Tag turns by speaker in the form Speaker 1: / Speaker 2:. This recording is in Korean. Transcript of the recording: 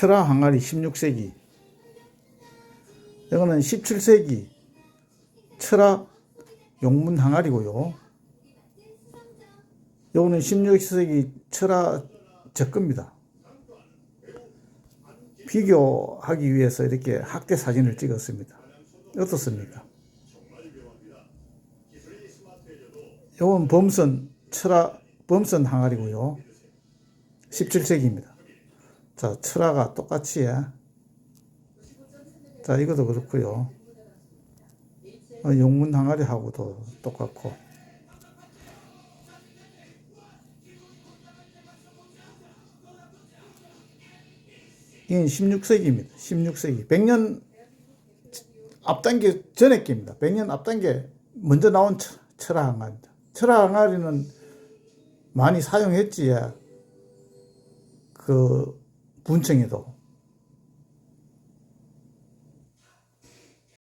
Speaker 1: 철화 항아리 16세기. 이거는 17세기 철화 용문 항아리고요. 요거는 16세기 철화 적금입니다. 비교하기 위해서 이렇게 학대 사진을 찍었습니다. 어떻습니까? 요건 범선 철화 범선 항아리고요. 17세기입니다. 자, 철화가 똑같이 해. 자, 이것도 그렇고요. 어, 용문 항아리하고도 똑같고. 이건 16세기입니다. 16세기. 100년 앞단계 전에 깁니다. 100년 앞단계 먼저 나온 철- 철화 항아리입니다. 철화 항아리는 많이 사용했지, 그, 분청에도.